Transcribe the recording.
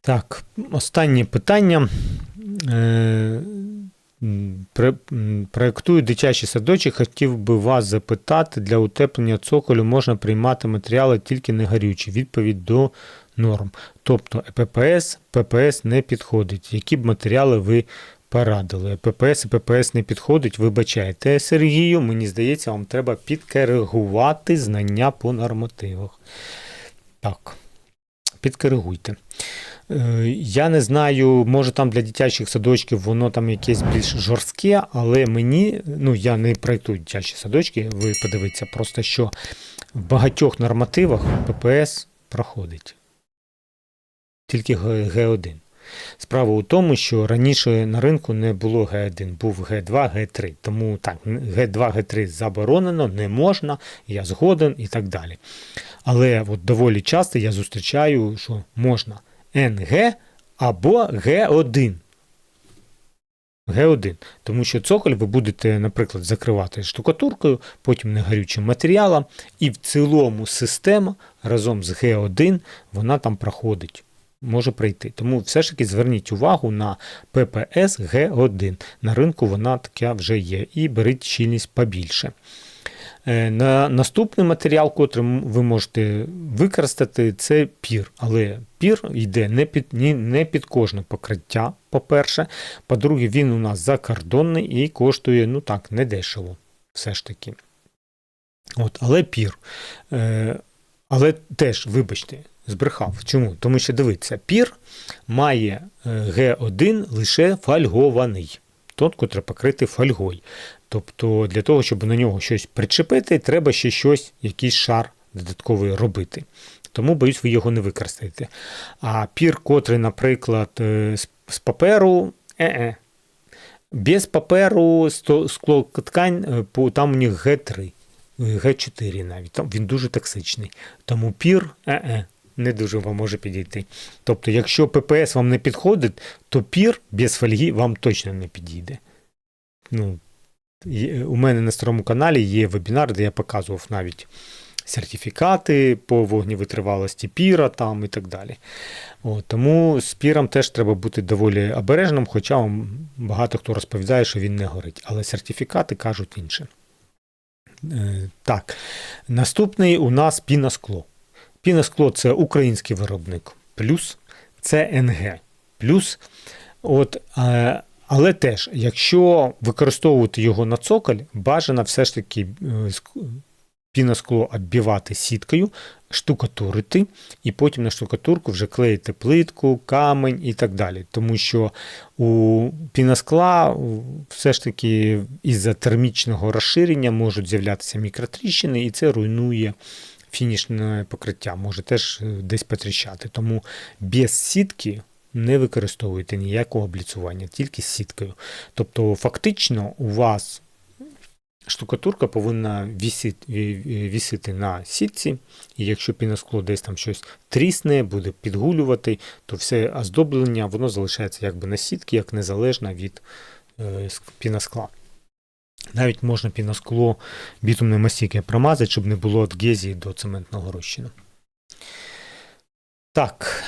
Так, останнє питання. Е, м, про- Проектую дитячий садочок. Хотів би вас запитати, для утеплення цоколю можна приймати матеріали тільки не горючі. Відповідь до норм. Тобто ППС, ППС не підходить. Які б матеріали ви порадили? ППС і ППС не підходить, вибачайте, Сергію. Мені здається, вам треба підкоригувати знання по нормативах. Так, підкоригуйте. Е, Я не знаю, може там для дитячих садочків воно там якесь більш жорстке, але мені, ну я не проєктую дитячі садочки, ви подивіться, просто що в багатьох нормативах ППС проходить. Тільки Г- Г1. Справа у тому, що раніше на ринку не було Г1, був Г2, Г3. Тому так, Г2, Г3 заборонено, не можна, я згоден і так далі. Але от доволі часто я зустрічаю, що можна НГ або Г1. Г1. Тому що цоколь ви будете, наприклад, закривати штукатуркою, потім негорючим матеріалом, і в цілому система разом з Г1 вона там проходить. Може прийти. Тому все ж таки зверніть увагу на ППС Г1. На ринку вона така вже є. І беріть щільність побільше. Е, На наступний матеріал, котрий ви можете використати, це пір. Але пір йде не під, не під кожне покриття, по-перше. По-друге, він у нас закордонний і коштує, ну так, недешево. Все ж таки. От, але пір. Е, але теж, вибачте, збрехав. Чому? Тому що дивіться, пір має е, Г1 лише фольгований. Тот, котрий покритий фольгою. Тобто для того, щоб на нього щось причепити, треба ще щось, якийсь шар додатковий робити. Тому, боюсь, ви його не використаєте. А пір, котрий, наприклад, е, з, паперу, е-е. без паперу сто- склоткань, е, там у них Г3, е, Г4 навіть. Там він дуже токсичний. Тому пір, е-е. Не дуже вам може підійти. Тобто, якщо ППС вам не підходить, то пір без фольги вам точно не підійде. Ну, У мене на старому каналі є вебінар, де я показував навіть сертифікати по вогневитривалості піра там і так далі. От, тому з піром теж треба бути доволі обережним, хоча багато хто розповідає, що він не горить. Але сертифікати кажуть інше. Е, так, наступний у нас піноскло. Піноскло це український виробник, плюс це НГ. Плюс, от, е, але теж, якщо використовувати його на цоколь, бажано все ж таки е, ск- піноскло оббивати сіткою, штукатурити, і потім на штукатурку вже клеїти плитку, камень і так далі. Тому що у піноскла все ж таки із-за термічного розширення можуть з'являтися мікротріщини, і це руйнує фінішне покриття, може теж е, десь потріщати. Тому без сітки не використовуйте ніякого обліцування, тільки з сіткою. Тобто, фактично, у вас штукатурка повинна вісити, вісити на сітці, і якщо піноскло десь там щось трісне, буде підгулювати, то все оздоблення воно залишається якби на сітці, як незалежно від е, піноскла. Навіть можна піноскло бітумною мастікою промазати, щоб не було адгезії до цементного розчину. Так,